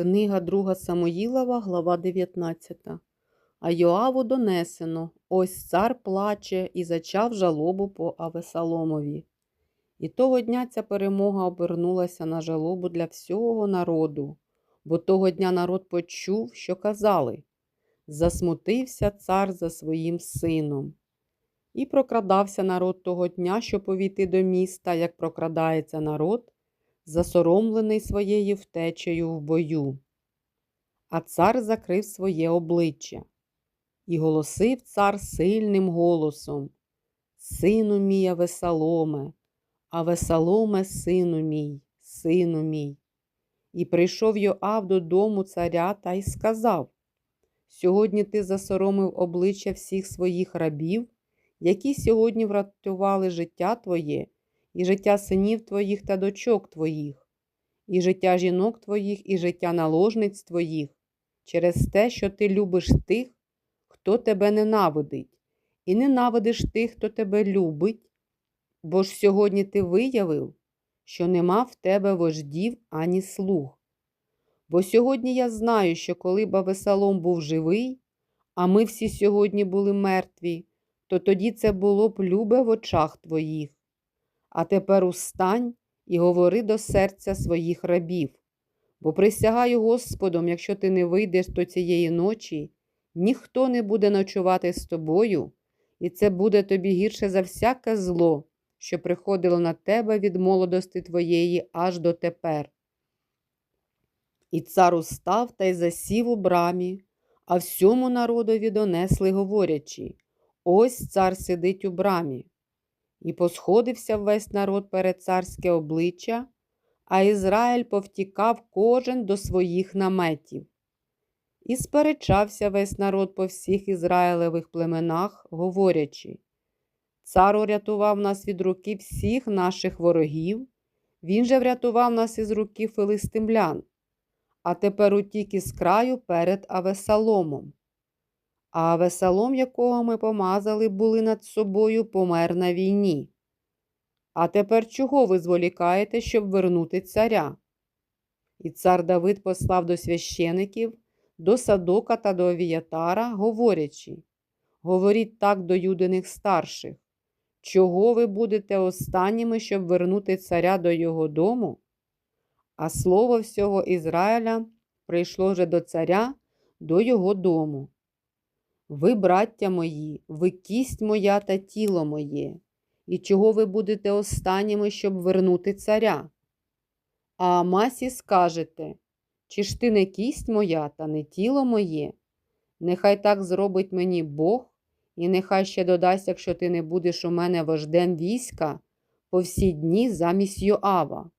Книга 2 Самоїлова, глава 19. А Йоаву донесено, ось цар плаче і зачав жалобу по Авесаломові. І того дня ця перемога обернулася на жалобу для всього народу, бо того дня народ почув, що казали засмутився цар за своїм сином. І прокрадався народ того дня, щоб увійти до міста, як прокрадається народ, засоромлений своєю втечею в бою. А цар закрив своє обличчя і голосив цар сильним голосом: Сину мій Авесаломе, Авесаломе, сину мій, сину мій. І прийшов Йоав додому царя та й сказав: Сьогодні ти засоромив обличчя всіх своїх рабів, які сьогодні врятували життя твоє і життя синів твоїх та дочок твоїх, і життя жінок твоїх, і життя наложниць твоїх, через те, що ти любиш тих, хто тебе ненавидить, і ненавидиш тих, хто тебе любить, бо ж сьогодні ти виявив, що нема в тебе вождів ані слуг. Бо сьогодні я знаю, що коли б Авесалом був живий, а ми всі сьогодні були мертві, то тоді це було б любе в очах твоїх. А тепер устань і говори до серця своїх рабів, бо присягаю Господом, якщо ти не вийдеш до цієї ночі, ніхто не буде ночувати з тобою, і це буде тобі гірше за всяке зло, що приходило на тебе від молодости твоєї аж до тепер. І цар устав та й засів у брамі, а всьому народові донесли, говорячи Ось цар сидить у брамі. І посходився весь народ перед царське обличчя, а Ізраїль повтікав кожен до своїх наметів. І сперечався весь народ по всіх Ізраїлевих племенах, говорячи Цар урятував нас від руки всіх наших ворогів, він же врятував нас із руки филистимлян, а тепер утік із краю перед Авесаломом. А Авесалом, якого ми помазали, були над собою, помер на війні. А тепер чого ви зволікаєте, щоб вернути царя? І цар Давид послав до священиків, до Садока та до Авіятара, говорячи Говоріть так до юдиних старших. Чого ви будете останніми, щоб вернути царя до його дому? А слово всього Ізраїля прийшло вже до царя, до його дому. Ви, браття мої, ви кість моя та тіло моє, і чого ви будете останніми, щоб вернути царя? А Амасі скажете, чи ж ти не кість моя та не тіло моє? Нехай так зробить мені Бог, і нехай ще додасть, якщо ти не будеш у мене вождем війська по всі дні замість Йоава.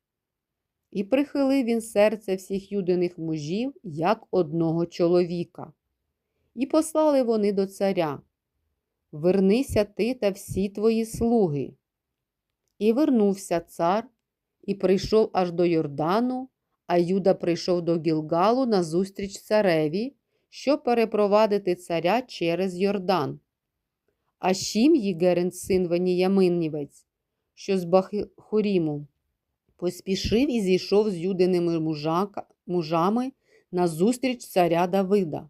І прихилив він серце всіх юдиних мужів, як одного чоловіка. І послали вони до царя Вернися ти та всі твої слуги. І вернувся цар, і прийшов аж до Йордану, а Юда прийшов до Гілгалу назустріч цареві, щоб перепровадити царя через Йордан. А Шім'ї, Герен син Веніяминнівець, що з Бахуріму, поспішив і зійшов з юдиними мужака, мужами назустріч царя Давида.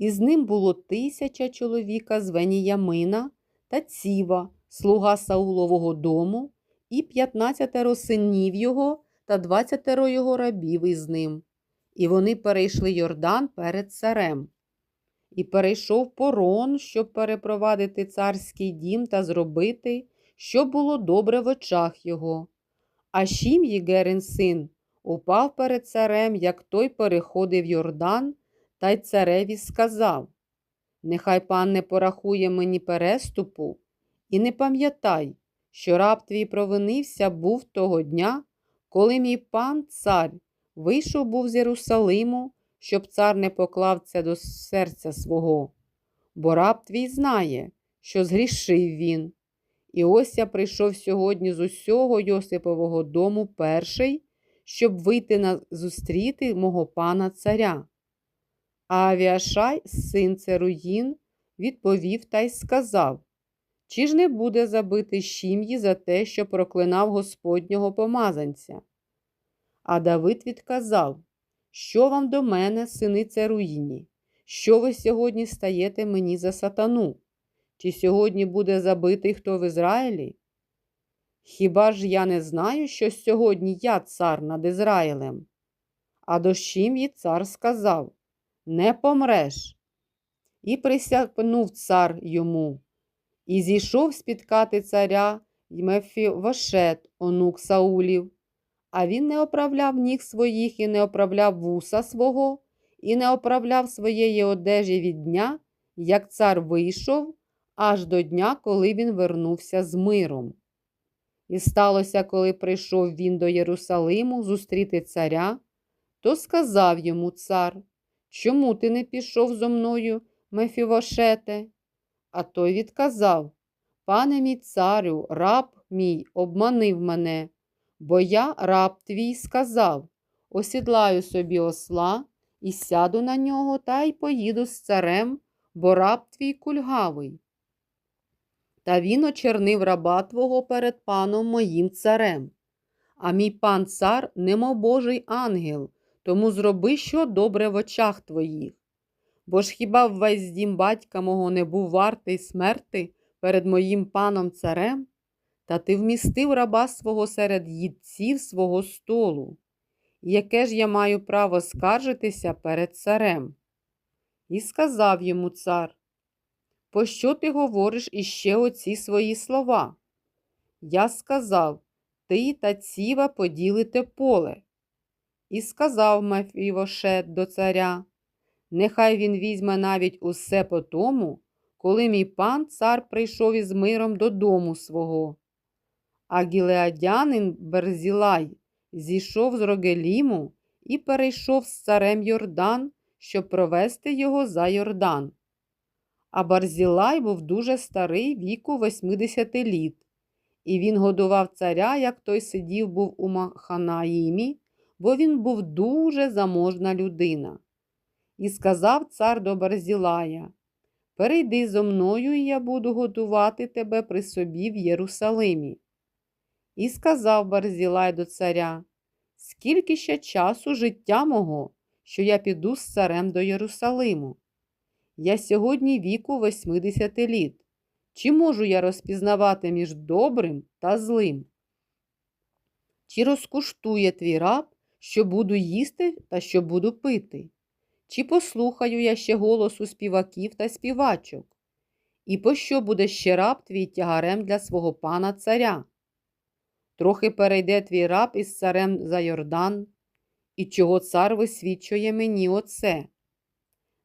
І з ним було тисяча чоловіка з Веніямина та Ціва, слуга Саулового дому, і п'ятнадцятеро синів його та двадцятеро його рабів із ним. І вони перейшли Йордан перед царем. І перейшов порон, щоб перепровадити царський дім та зробити, що було добре в очах його. А Шім'ї, Герин син, упав перед царем, як той переходив Йордан, та й цареві сказав Нехай пан не порахує мені переступу, і не пам'ятай, що раб твій провинився був того дня, коли мій пан цар вийшов був з Єрусалиму, щоб цар не поклав це до серця свого. Бо раб твій знає, що згрішив він. І ось я прийшов сьогодні з усього Йосипового дому перший, щоб вийти на зустріти мого пана царя. Авіашай, син Церуїн, відповів та й сказав Чи ж не буде забити Шім'ї за те, що проклинав Господнього помазанця? А Давид відказав Що вам до мене, сини Церуїні? Що ви сьогодні стаєте мені за сатану? Чи сьогодні буде забитий хто в Ізраїлі? Хіба ж я не знаю, що сьогодні я цар над Ізраїлем? А до щім'ї цар сказав Не помреш. І присягнув цар йому, і зійшов спіткати царя Мефівошет, онук Саулів. А він не оправляв ніг своїх і не оправляв вуса свого, і не оправляв своєї одежі від дня, як цар вийшов, аж до дня, коли він вернувся з миром. І сталося, коли прийшов він до Єрусалиму зустріти царя, то сказав йому цар, чому ти не пішов зо мною, Мефівошете? А той відказав, пане мій царю, раб мій обманив мене, бо я, раб твій, сказав, осідлаю собі осла і сяду на нього та й поїду з царем, бо раб твій кульгавий. Та він очернив раба твого перед паном моїм царем. А мій пан цар, немов Божий ангел, тому зроби, що добре в очах твоїх. Бо ж хіба ввесь дім батька мого не був вартий смерти перед моїм паном царем? Та ти вмістив раба свого серед їдців свого столу. Яке ж я маю право скаржитися перед царем? І сказав йому цар, Пощо ти говориш іще оці свої слова? Я сказав, ти та ціва поділите поле. І сказав Мафівошет до царя, нехай він візьме навіть усе по тому, коли мій пан цар прийшов із миром додому свого. А гілеадянин Берзілай зійшов з Рогеліму і перейшов з царем Йордан, щоб провести його за Йордан. А Барзілай був дуже старий віку 80 літ, і він годував царя, як той сидів був у Маханаїмі, бо він був дуже заможна людина. І сказав цар до Барзілая, перейди зо мною, і я буду годувати тебе при собі в Єрусалимі. І сказав Барзілай до царя, скільки ще часу життя мого, що я піду з царем до Єрусалиму? Я сьогодні віку 80 літ. Чи можу я розпізнавати між добрим та злим? Чи розкуштує твій раб, що буду їсти та що буду пити? Чи послухаю я ще голосу співаків та співачок? І пощо буде ще раб твій тягарем для свого пана царя? Трохи перейде твій раб із царем за Йордан, і чого цар висвідчує мені оце?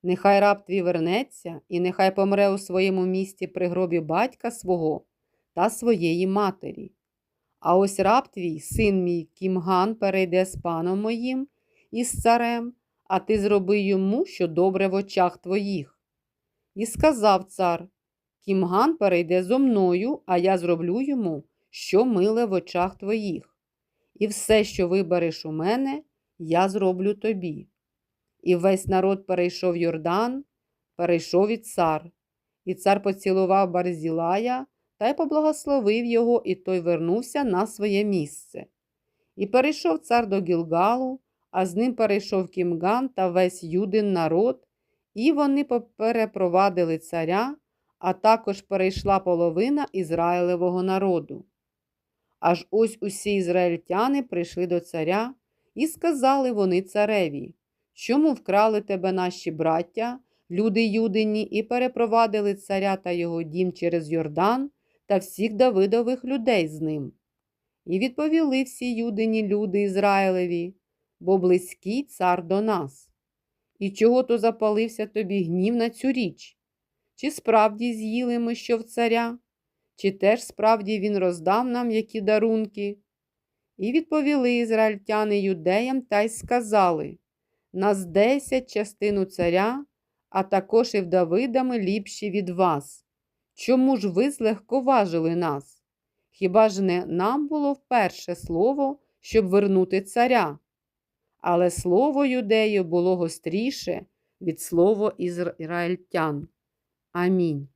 Нехай раб твій вернеться, і нехай помре у своєму місті при гробі батька свого та своєї матері. А ось раб твій, син мій, Кімган, перейде з паном моїм і з царем, а ти зроби йому, що добре в очах твоїх. І сказав цар Кімган перейде зо мною, а я зроблю йому, що миле в очах твоїх. І все, що вибереш у мене, я зроблю тобі. І весь народ перейшов Йордан, перейшов і цар. І цар поцілував Барзілая та й поблагословив його, і той вернувся на своє місце. І перейшов цар до Гілгалу, а з ним перейшов Кімган та весь юдин народ, і вони перепровадили царя, а також перейшла половина Ізраїлевого народу. Аж ось усі ізраїльтяни прийшли до царя і сказали вони цареві. Чому вкрали тебе наші браття, люди юдині, і перепровадили царя та його дім через Йордан та всіх Давидових людей з ним? І відповіли всі юдині люди Ізраїлеві, бо близький цар до нас. І чого то запалився тобі гнів на цю річ? Чи справді з'їли ми що в царя? Чи теж справді він роздав нам які дарунки? І відповіли ізраїльтяни юдеям та й сказали нас десять частину царя, а також і в Давидами ліпші від вас. Чому ж ви злегковажили нас? Хіба ж не нам було вперше слово, щоб вернути царя? Але слово юдею було гостріше від слова ізраїльтян. Амінь.